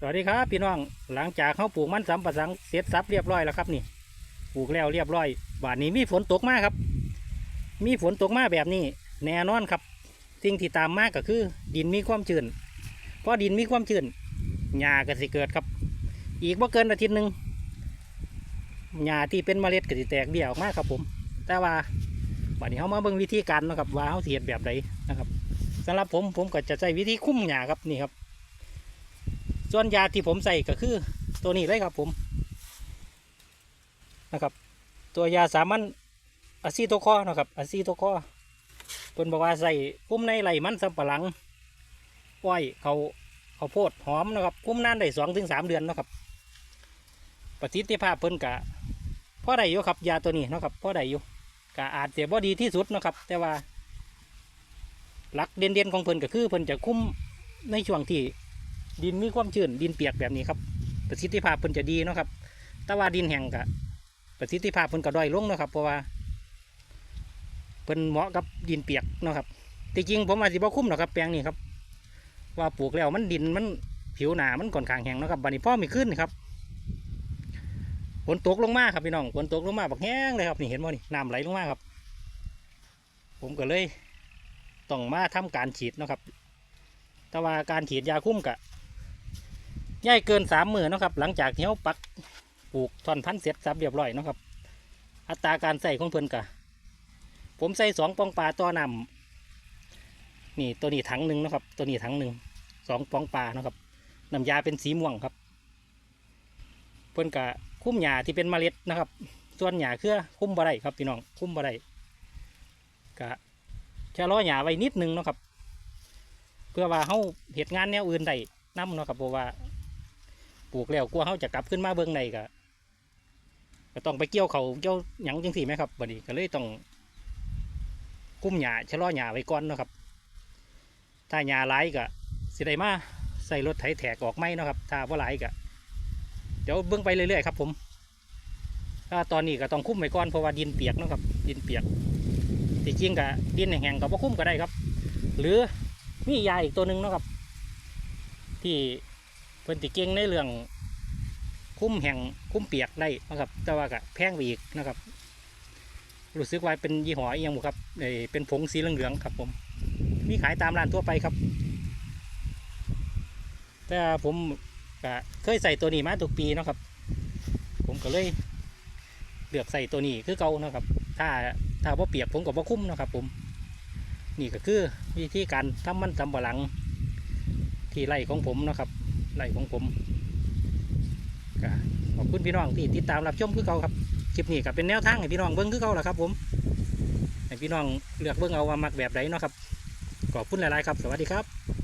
สวัสดีครับพี่น้องหลังจากเขาปลูกมันสำปะสังเสร็จสับเรียบร้อยแล้วครับนี่ปลูกแล้วเรียบร้อยบาดนี้มีฝนตกมากครับ มีฝนตกมากแบบนี้ แน่นอนครับสิ่งที่ตามมากก็คือ ดินมีความชื้นเพราะดินมีความชื้นหญ้าก็สิเกิดครับ อีกบ่เกินอาทิตย์หนึ่งหญ้าที่เป็นเมล็ดก็สิแตกเบี้ยออกมากครับผม แต่ว่าบัดนี้เขามาเบิ่งวิธีการนะครับว่าเขาเสิเฮ็ดแบบใดนะครับสำหรับผมผมก็จะใช้วิธีคุ้มหญ้าครับนี่ครับ ส่วนยาที่ผมใส่ก็คือตัวนี้เลยครับผมนะครับ ตัวยาสามัญอะซีโตคอนะครับอะซีโตคอเพิ่นบอกว่าใส่กุ้มในไหลมันสำปะหลังอ้อยเขาเขาโพดหอมนะครับกุ้มนานได้สองถึงสามเดือนนะครับ ประสิทธิภาพเพิ่นกะพ่อได้อยู่ครับยาตัวนี้นะครับพ่อได้อยู่กะอาจจะบ่ดีที่สุดนะครับ แต่ว่าหลักเด่นๆของเพิ่นก็คือเพิ่นจะคุ้มในช่วงที่ ดินมีความชื้นดินเปียกแบบนี้ครับ ประสิทธิภาพเพิ่นจะดีเนาะครับ แต่ว่าดินแห้งกะประสิทธิภาพเพิ่นก็ด้อยลงเนาะครับเพราะว่าเพิ่นเหมาะกับดินเปียกเนาะครับที่จริงผมอาจสิบ่คุ้มหรอกครับแปลงนี้ครับ ว่าปลูกแล้วมันดินมันผิวหนามันก่อนขางแห้งเนาะครับบันี้พ่อมีขึ้นครับฝนตกลงมาครับพี่น้องฝนตกลงมาบักแห้งเลยครับนี่เห็นบ่นี่น้ำไหลลงมาครับ ผมก็เลยต้องมาทำการฉีดเนาะครับ แต่ว่าการฉีดยาคุ้มกะ ย่ายเกินสามมือเนะครับ หลังจากเที่เขาปักปลูกท่อนพันธุ์เสร็จสับเรียบร้อยนะครับ อัตราการใส่ของเพิ่นกะ ผมใส่สองปองปลาต่อนำนี่ตัวนี้ถังหนึ่งนะครับ ตัวนี้ถังหนึ่งสองปองปลานะครับน้ำยาเป็นสีม่วงครับ เพิ่นกะคุ้มหญ้าที่เป็นเมล็ดนะครับ ส่วนหญ้าเครือคุ้มบ่ได้ครับพี่น้องคุ้มบ่ได้กะแค่ล้อหญ้าไว้นิดนึงนะครับ เพื่อว่าเขาเหตุงานแนวอื่นได้นำนะครับเพราะว่า ปลูกแล้วกลัวเขาจะกลับขึ้นมาเบื้องในก็ก็ต้องไปเกี่ยวเขาเกี่ยวหยังจังสี่ไหมครับบัดนี้ก็เลยต้องกุ้มหญ้าชะลอหญ้าไว้ก่อนนะครับ ถ้าหญ้าหลก็สิได้มาใส่รถไถแถกออกไหมเนะครับ ถ้าว่าหลก็เดี๋ยวเบื้องไปเรื่อยๆครับผมถ้าตอนนี้ก็ต้องคุ้มไว้ก่อนเพราะว่าดินเปียกนะครับ ดินเปียกที่จริงก็ดินแห้งๆก็บ่คุ้มก็ได้ครับ หรือมียาอีกตัวหนึ่งนะครับ ที่ เพิ่นติเก่งในเรื่องคุ้มแห่งคุ้มเปียกได้นะครับ แต่ว่าก็แพงไปอีกนะครับรู้สึกว่าเป็นยี่ห้ออียงบุครับเอเป็นผงสีเหลืองๆครับ ผมมีขายตามร้านทั่วไปครับ แต่ผมก็เคยใส่ตัวนี้มาทุกปีนะครับ ผมก็เลยเลือกใส่ตัวนี้คือเก่านะครับ ถ้าถ้าว่าเปียกผมก็บ่คุ้มนะครับ ผม นี่ก็คือวิธีการทำมันสำปะหลังที่ไร่ของผมนะครับ ไร่ของผมก็ขอบคุณพี่น้องที่ติดตามรับชมคือเก่าครับคลิปนี้ก็เป็นแนวทางให้พี่น้องเบิ้งคือเก่าแหละครับ ผมให้พี่น้องเลือกเบิ้งเอาว่ามักแบบไหนเนาะครับขอบคุณหลายๆครับ สวัสดีครับ